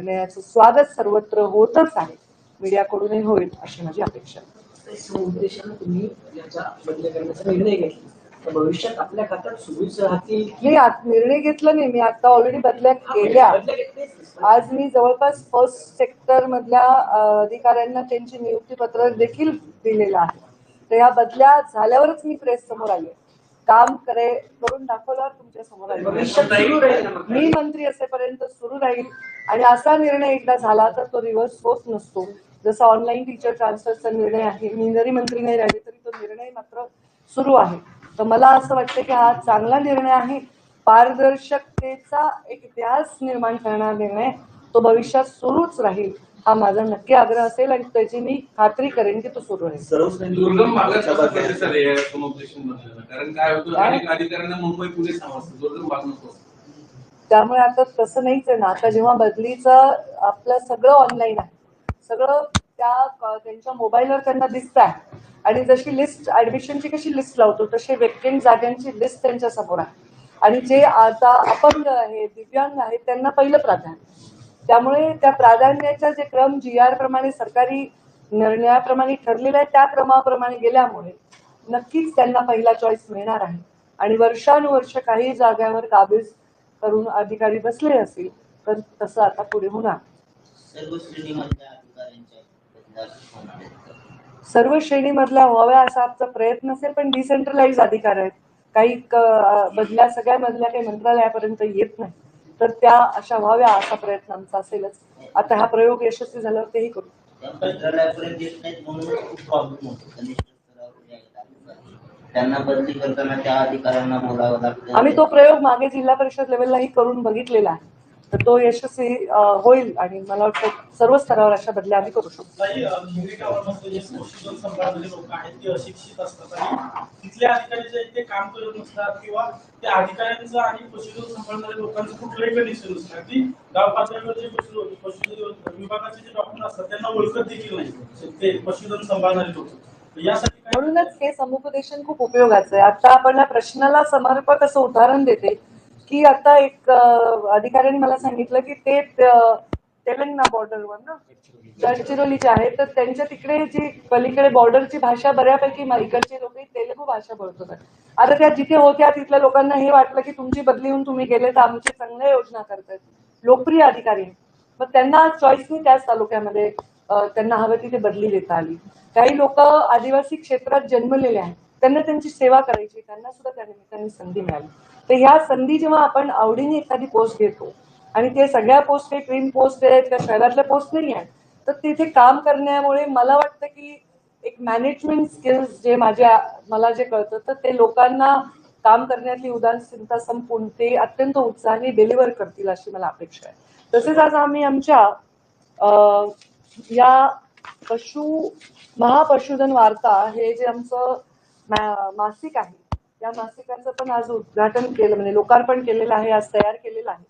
निर्णयाचं स्वागत सर्वत्र होतच आहे. मीडियाकडूनही होईल अशी माझी अपेक्षा. तुम्ही याचा निर्णय घेतला. भविष्यात आपल्या खात्यात सुरूच राहतील मी आत- निर्णय घेतला नाही मी आता ऑलरेडी बदल्या केल्या. बदल्या घेतलेच. आज मी जवळपास फर्स्ट सेक्टर मधल्या अधिकाऱ्यांना त्यांची नियुक्ती पत्र देखील दिलेलं आहे. तर या बदल्या झाल्यावरच मी प्रेस समोर आले. काम करे करून दाखवल्यावर तुमच्यासमोर आले. मी मंत्री असेपर्यंत सुरू राहील. आणि असा निर्णय एकदा झाला तर तो रिव्हर्स होत नसतो. जसा ऑनलाईन टीचर ट्रान्सफरचा निर्णय आहे मी जरी मंत्री नाही राहिले तरी तो निर्णय मात्र सुरू आहे. तर मला असं वाटतं की हा चांगला निर्णय आहे. पारदर्शकतेचा एक इतिहास निर्माण करणारा निर्णय तो भविष्यात सुरूच राहील हा माझा नक्की आग्रह असेल आणि त्याची मी खात्री करेन की तो सुरू राहील. दुर्गम भागात कारण काय होतं? अधिकाऱ्यांना मुंबई पुणे समजतं दुर्गम भाग नको त्यामुळे आता तसं नाहीच आहे ना आता जेव्हा बदलीचं आपलं सगळं ऑनलाईन आहे. सगळं त्या त्यांच्या मोबाईलवर त्यांना दिसत आहे आणि जशी लिस्ट ऍडमिशनची कशी लिस्ट लावतो तशी वेकेंट जागांची लिस्ट त्यांच्यासमोर आहे. आणि जे आता अपंग आहे दिव्यांग आहेत त्यांना पहिलं प्राधान्य. त्यामुळे त्या प्राधान्याचा जे क्रम जी आर प्रमाणे सरकारी निर्णयाप्रमाणे ठरलेला आहे त्या क्रमाप्रमाणे गेल्यामुळे नक्कीच त्यांना पहिला चॉईस मिळणार आहे. आणि वर्षानुवर्ष काही जागांवर काबीज करून अधिकारी बसले असतील तर तसं आता पुढे होणार. सर्व श्रेणीमधल्या व्हाव्या असा आमचा प्रयत्न असेल पण डिसेंट्रलाइज अधिकार आहेत. काही बदल्या सगळ्या मधल्या काही मंत्रालयापर्यंत येत नाही. तर त्या अशा व्हाव्या असा प्रयत्न आमचा असेलच. आता हा प्रयोग यशस्वी झाल्यावर तेही करू त्या मंत्रालयापर्यंत येत नाहीत म्हणून खूप प्रॉब्लेम होतो कनिष्ठ स्तरावर जे आहेत अधिकारी, त्यांना बदली करताना त्या अधिकाऱ्यांना बोलावं लागतं. आम्ही तो प्रयोग मागे जिल्हा परिषद लेवललाही करून बघितलेला आहे. तर तो यशस्वी होईल आणि मला वाटतं सर्व स्तरावर अशा बदल्या आम्ही करू शकतो. काही जे सांभाळणारे लोक आहेत ते अशिक्षित असतात आणि तिथल्या अधिकारी जे आहेत ते काम करत नसतात किंवा त्या अधिकाऱ्यांचं आणि पशुधन सांभाळणाऱ्या लोकांचं कुठलंही कनेक्शन नसतं. अगदी गाव पातळीवर जे पशु पशुधन विभागाचे जे डॉक्टर असतात त्यांना ओळखत देखील नाही ते पशुधन सांभाळणारे लोक. यासाठी म्हणूनच हे समुपदेशन खूप उपयोगाचं आहे. आता आपण या प्रश्नाला समर्पक असं उदाहरण देते की आता एक अधिकाऱ्यांनी मला सांगितलं की ते तेलंगणा बॉर्डरवर ना गडचिरोलीचे आहे तर त्यांच्या तिकडे जी पलीकडे बॉर्डरची भाषा बऱ्यापैकी इकडचे लोक तेलुगू भाषा बोलत होते. आता त्या जिथे होत्या तिथल्या लोकांना हे वाटलं की तुमची बदली होऊन तुम्ही गेले तर आमची चांगल्या योजना करतायत. लोकप्रिय अधिकारी. मग त्यांना चॉईसनी त्याच तालुक्यामध्ये त्यांना हवं तिथे बदली देता आली. काही लोक आदिवासी क्षेत्रात जन्मलेले आहेत त्यांना त्यांची सेवा करायची त्यांना सुद्धा त्या निमित्ताने संधी मिळाली. तर ह्या संधी जेव्हा आपण आवडीने एखादी पोस्ट घेतो आणि ते सगळ्या पोस्ट काही ट्रेन पोस्ट आहेत किंवा शहरातल्या पोस्ट नाही आहेत तर तिथे काम करण्यामुळे मला वाटतं की एक मॅनेजमेंट स्किल्स जे माझ्या मला जे कळतं तर ते लोकांना काम करण्यातली उदासीनता संपून ते अत्यंत उत्साहाने डिलिव्हर करतील अशी मला अपेक्षा आहे. तसेच आज आम्ही आमच्या या पशु महापशुधन वार्ता हे जे आमचं मासिक आहे. या मासिकाचं पण आज उद्घाटन केलं म्हणजे लोकार्पण केलेलं आहे आज तयार केलेलं आहे.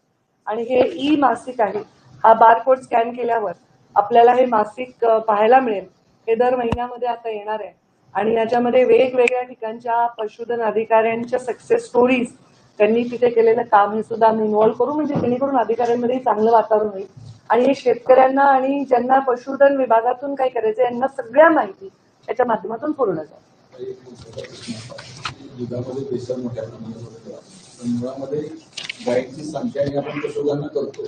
आणि हे ई मासिक आहे. हा बारकोड स्कॅन केल्यावर आपल्याला हे मासिक पाहायला मिळेल. हे दर महिन्यामध्ये आता येणार आहे. आणि याच्यामध्ये वेगवेगळ्या ठिकाणच्या पशुधन अधिकाऱ्यांच्या सक्सेस स्टोरीज त्यांनी तिथे केलेलं काम हे सुद्धा आम्ही इन्व्हॉल्व करू म्हणजे जेणेकरून अधिकाऱ्यांमध्ये चांगलं वातावरण होईल. आणि हे शेतकऱ्यांना आणि ज्यांना पशुधन विभागातून काय करायचं यांना सगळ्या माहिती त्याच्या माध्यमातून पूर्ण जाईल दुधामध्ये भेसळ मोठ्या प्रमाणात मुळामध्ये संख्या ही आपण पशुधन करतो.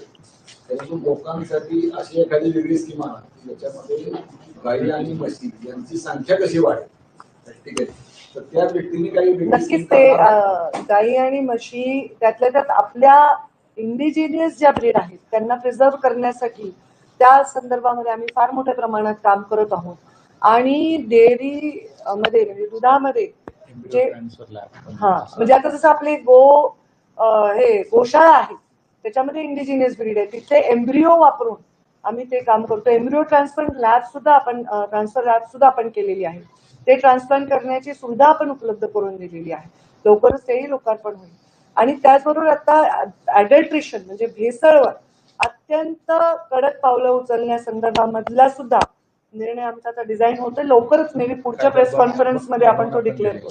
परंतु लोकांसाठी अशी एखादी वेगळी स्कीम आणा ज्याच्यामध्ये आणि म्हशी यांची संख्या कशी वाढेल ठीक आहे त्या व्यक्तीने काही वेगळी नक्कीच ते गायी आणि म्हशी त्यातल्या त्यात आपल्या इंडिजिनियस ज्या ब्रीड आहेत त्यांना प्रिझर्व करण्यासाठी त्या संदर्भामध्ये आम्ही फार मोठ्या प्रमाणात काम करत आहोत. आणि डेअरी मध्ये म्हणजे दुधामध्ये जे हा म्हणजे आता जसं आपले गो हे गोशाळा आहे त्याच्यामध्ये इंडिजिनियस ब्रीड आहे. तिथे एम्ब्रिओ वापरून आम्ही ते काम करतो. एम्ब्रिओ ट्रान्सप्लांट लॅब सुद्धा आपण ट्रान्सफर लॅब सुद्धा आपण केलेली आहे. ते ट्रान्सप्लांट करण्याची सुविधा आपण उपलब्ध करून दिलेली आहे. लवकरच तेही लोकार्पण होईल. आणि त्याचबरोबर आता ॲडल्ट्रेशन म्हणजे भेसळवर अत्यंत कडक पावलं उचलण्यासंदर्भामधला सुद्धा निर्णय आमचा आता डिझाईन होतो लवकरच मे बी पुढच्या प्रेस कॉन्फरन्समध्ये आपण तो डिक्लेअर करू.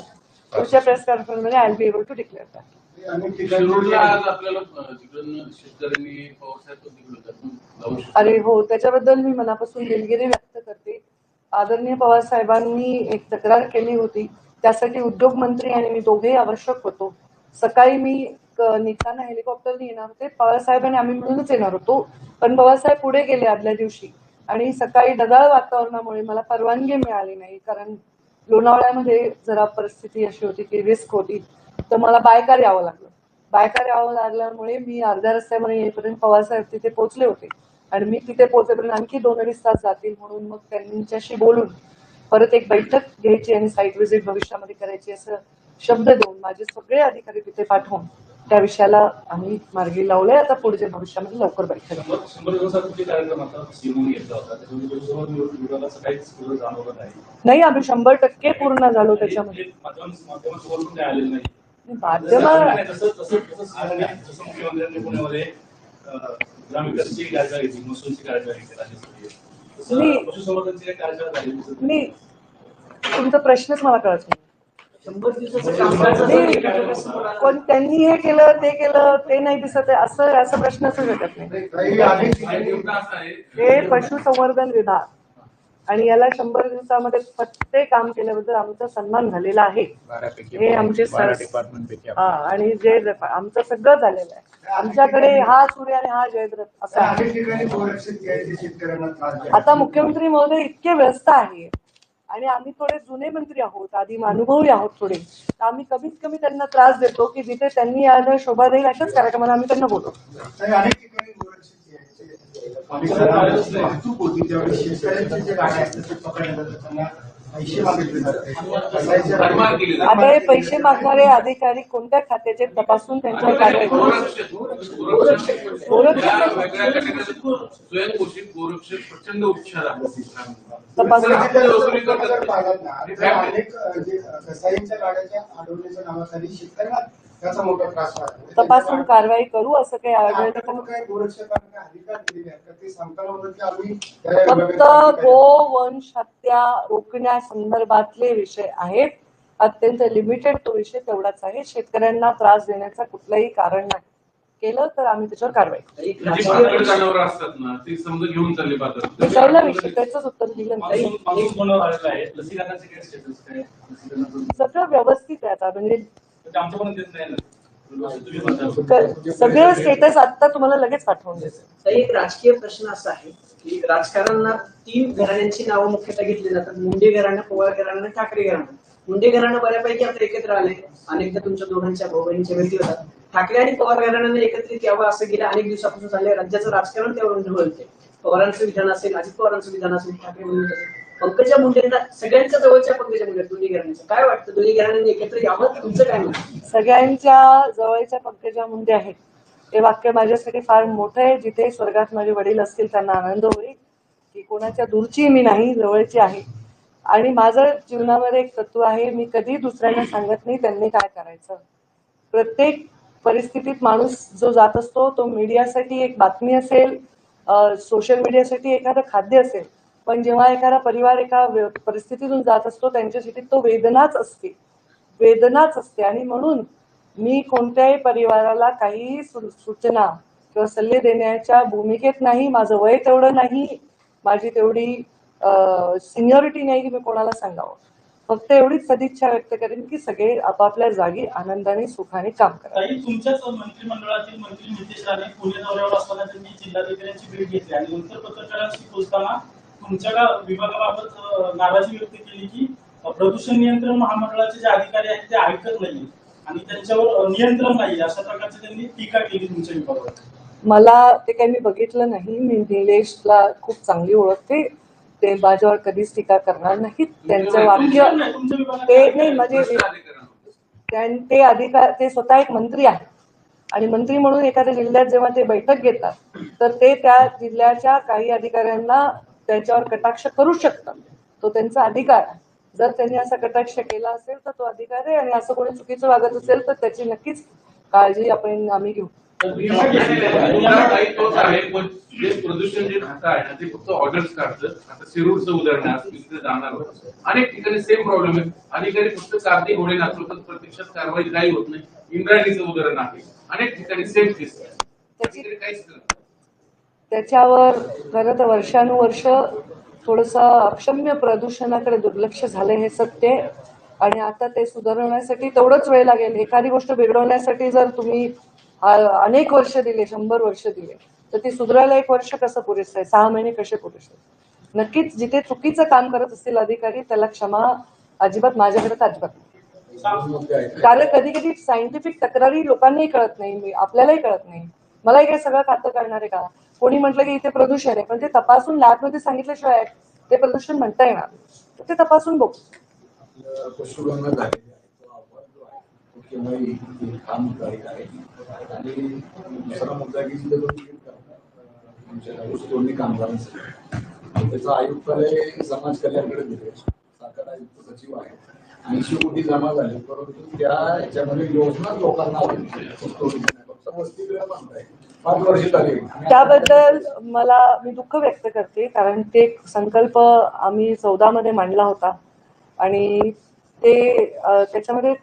पुढच्या प्रेस कॉन्फरन्समध्ये I be able to declare that शकतो. अरे हो त्याच्याबद्दल मी मनापासून दिलगिरी व्यक्त करते. आदरणीय पवार साहेबांनी एक तक्रार केली होती. त्यासाठी उद्योग मंत्री आणि मी दोघेही आवश्यक होतो. सकाळी मी निघताना हेलिकॉप्टरने येणार होते. पवार साहेबांनी आम्ही मिळूनच येणार होतो. पण पवारसाहेब पुढे गेले आदल्या दिवशी. आणि सकाळी ढगाळ वातावरणामुळे मला परवानगी मिळाली नाही. कारण लोणावळ्यामध्ये जरा परिस्थिती अशी होती की रिस्क होती. तर मला बायकार यावं लागलं. बायकार यावं लागल्यामुळे मी अर्ध्या रस्त्यामध्ये येईपर्यंत पवारसाहेब तिथे पोहोचले होते. आणि मी तिथे पोहोचेपर्यंत आणखी दोन अडीच तास जातील म्हणून मग त्यांच्याशी बोलून परत एक बैठक घ्यायची आणि साईट व्हिजिट भविष्यामध्ये करायची असं शब्द देऊन माझे सगळे अधिकारी तिथे पाठवून त्या विषयाला आम्ही मार्गी लावले आता पुढच्या भविष्यामध्ये लवकर बैठक नाही. आम्ही शंभर टक्के पूर्ण झालो त्याच्यामध्ये. माध्यम घेतली महसूलची घेतली राज्यस्तरीय मी- तसं पशुसंवर्धनची काही काळजी झाली दिसत नाही. मी तुमचा प्रश्नच मला कळत नाही असं आलं. पण त्यांनी हे केलं ते केलं ते नाही दिसत आहे असं असं प्रश्नच भेटत नाही असं हे पशुसंवर्धन विभाग आणि याला शंभर दिवसामध्ये प्रत्येक काम केल्याबद्दल आमचा सन्मान झालेला आहे. हे आमचे सर हा आणि जयद्रथ आमचं सगळं झालेलं आहे. आमच्याकडे हा सूर्य आणि हा जयद्रथ असा. आता मुख्यमंत्री महोदय इतके व्यस्त आहे आणि आम्ही थोडे जुने मंत्री आहोत आधी अनुभवी आहोत थोडे. तर आम्ही कमीत कमी त्यांना त्रास देतो की जिथे त्यांनी यायला शोभा देईल अशाच कार्यक्रमाला आम्ही त्यांना बोलवतो आणि अनेक ठिकाणी गोरक्षक जे आहे ते पाणी करायला वाहतूक होती जे गाड्या असतात ते पकडल्या जातात त्यांना पैसे मागितले. आता हे पैसे मागणारे अधिकारी कोणत्या खात्याचे तपासून त्यांच्यावर कारवाई करू. गोरक्षक गोरक्षक गोरक्षक- या वेगळ्या category स्वयंघोषित गोरक्षक प्रचंड उपचार अनेक अ, जे कसाईंच्या गाड्याच्या अडवण्याच्या नावाखाली शेतकऱ्यांना त्याचा मोठा त्रास वाटतो तपासून कारवाई करू असं काही आढळलं फक्त गोवंश हत्या रोखण्यासंदर्भातले विषय आहेत. अत्यंत लिमिटेड तो विषय तेवढाच आहे. शेतकऱ्यांना त्रास देण्याचा कुठलंही कारण नाही. केलं तर आम्ही त्याच्यावर कारवाई विषय त्याच उत्तर दिलं नाही. सगळं व्यवस्थित आहे आता. म्हणजे क- सगळं स्टेटस आता तुम्हाला लगेच पाठवून देते तर एक राजकीय प्रश्न असा आहे की राजकारणात तीन घराण्यांची नावं मुख्यतः घेतली जातात. मुंडे घराणं पवार घराणं आणि ठाकरे घराणं. मुंडे घराणं बऱ्यापैकी आता एकत्र आले. अनेकदा तुमच्या दोघांच्या भाऊ बहिणीच्या भेटी होतात. ठाकरे आणि पवार घराण्याने एकत्रित यावं असं गेल्या अनेक दिवसापासून झालंय. राज्याचं राजकारण त्यावरून ढवळते पवारांचं विधान असेल अजित पवारांचं विधान असेल ठाकरे असेल पंकजा मुंडेंना सगळ्यांच्या जवळच्या पंकजा मुंडे दोन्ही घराण्याचं काय वाटतं? दोन्ही घराण्यांनी एकत्र यावं तुमचं काय म्हणतं सगळ्यांच्या जवळच्या पंकजा मुंडे आहेत. हे वाक्य माझ्यासाठी फार मोठं आहे. जिथे स्वर्गात माझे वडील असतील त्यांना आनंद होईल की कोणाच्या दूरची मी नाही जवळची आहे. आणि माझं जीवनामध्ये एक तत्व आहे मी कधी दुसऱ्यांना सांगत नाही त्यांनी काय करायचं. प्रत्येक परिस्थितीत माणूस जो जात असतो तो मीडियासाठी एक बातमी असेल सोशल मीडियासाठी एखादं खाद्य असेल पण जेव्हा एखादा परिवार एका परिस्थितीतून जात असतो त्यांच्यासाठी तो वेदनाच असते. वेदनाच असते. आणि म्हणून मी कोणत्याही परिवाराला काही सूचना किंवा सल्ले देण्याच्या भूमिकेत नाही माझं वय तेवढं नाही माझी तेवढी सिनियरिटी नाही की मी कोणाला सांगावं. फक्त एवढीच सदिच्छा व्यक्त करेन की सगळे आपापल्या जागी आनंदाने सुखाने काम करा. तुमच्याच मंत्रिमंडळातील मंत्री नितेश राणे पुणे दौऱ्यावर असताना त्यांनी जिल्हाधिकाऱ्यांची भेट घेतली आणि नंतर पत्रकारांशी बोलताना तुमच्या विभागाबाबत नाराजी व्यक्त केली की प्रदूषण नियंत्रण महामंडळाचे जे अधिकारी आहेत ते ऐकत नाही आणि त्यांच्यावर नियंत्रण नाही अशा प्रकारची त्यांनी टीका केली तुमच्या विभागावर. मला ते काही मी बघितलं नाही. मी निलेशला खूप चांगली ओळखते. ते माझ्यावर कधीच टीका करणार नाहीत. त्यांचं वाक्य ते नाही म्हणजे ते अधिकार ते स्वतः एक मंत्री आहेत. आणि मंत्री म्हणून एखाद्या जिल्ह्यात जेव्हा ते बैठक घेतात तर ते त्या जिल्ह्याच्या काही अधिकाऱ्यांना त्याच्यावर कटाक्ष करू शकतात. तो त्यांचा अधिकार आहे. जर त्यांनी असा कटाक्ष केला असेल तर तो अधिकार आहे आणि असं कोणी चुकीचं वागत असेल तर त्याची नक्कीच काळजी आपण आम्ही घेऊ. प्रदूषण जे धोका आहे ना ते फक्त ऑर्डर्स काढतं. आता शिरूरचं उदाहरण तिथे जाणार अनेक ठिकाणी सेम प्रॉब्लेम आहे. अधिकारी फक्त कागदी घोडे नाचवतात प्रत्यक्षात कारवाई काही होत नाही. इंद्रायणीचं उदाहरण आहे. अनेक ठिकाणी सेम केस त्याची काहीच करत. त्याच्यावर खरं तर वर्षानुवर्ष थोडंसं अक्षम्य प्रदूषणाकडे दुर्लक्ष झालं हे सत्य आणि आता ते सुधारण्यासाठी तेवढंच वेळ लागेल. एखादी गोष्ट बिघडवण्यासाठी जर तुम्ही अनेक वर्ष दिले शंभर वर्ष दिले तर ती सुधारायला एक वर्ष कसं पुरेसं आहे? सहा महिने कसे पुरेसे नक्कीच जिथे चुकीचं काम करत असतील अधिकारी त्याला क्षमा अजिबात माझ्याकडे तर अजिबात कारण कधी कधी सायंटिफिक तक्रारी लोकांनाही कळत नाही. मी- आपल्यालाही कळत नाही. मलाही काय सगळं खातं करणार आहे का? कोणी म्हटलं की इथे प्रदूषण आहे पण ते तपासून लॅबमध्ये सांगितल्याशिवाय ते प्रदूषण म्हणता येणार ते तपासून बघू. आपलं पशुगणना झालेली आहे तो त्याचं आयुक्तालय समाज कल्याणकडे दिले. साखर आयुक्त सचिव आहे ऐंशी कोटी जमा झाले परंतु त्या याच्यामध्ये योजना लोकांना त्याबद्दल मला मी दुःख व्यक्त करते कारण ते संकल्प आम्ही चौदा मध्ये मांडला होता. आणि ते त्याच्यामध्ये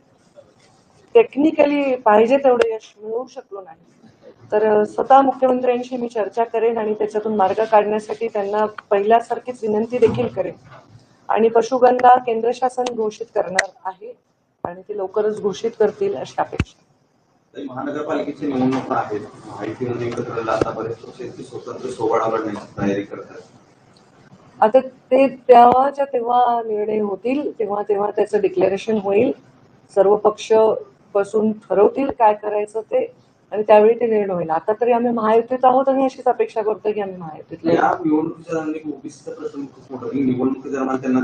टेक्निकली पाहिजे तेवढे यश मिळवू शकलो नाही. तर स्वतः मुख्यमंत्र्यांशी मी चर्चा करेन आणि त्याच्यातून मार्ग काढण्यासाठी त्यांना पहिल्यासारखीच विनंती देखील करेन. आणि पशुगंधा केंद्र शासन घोषित करणार आहे आणि ते लवकरच घोषित करतील अशी अपेक्षा. महानगरपालिकेची निवडणुका आहेत माहितीमध्ये एकत्र आता बरेच पक्ष आहेत की स्वतंत्र लढण्याची तयारी करतात. आता ते तेव्हाच्या तेव्हा निर्णय होतील तेव्हा तेव्हा त्याचं डिक्लेरेशन होईल. सर्व पक्ष बसून ठरवतील काय करायचं ते आणि त्यावेळी ते निर्णय होईल. आता तरी आम्ही महायुतीत आहोत आणि अशीच अपेक्षा करतो की आम्ही महायुतीतले या निवडणुकीच्या. निवडणुकी दरम्यान त्यांना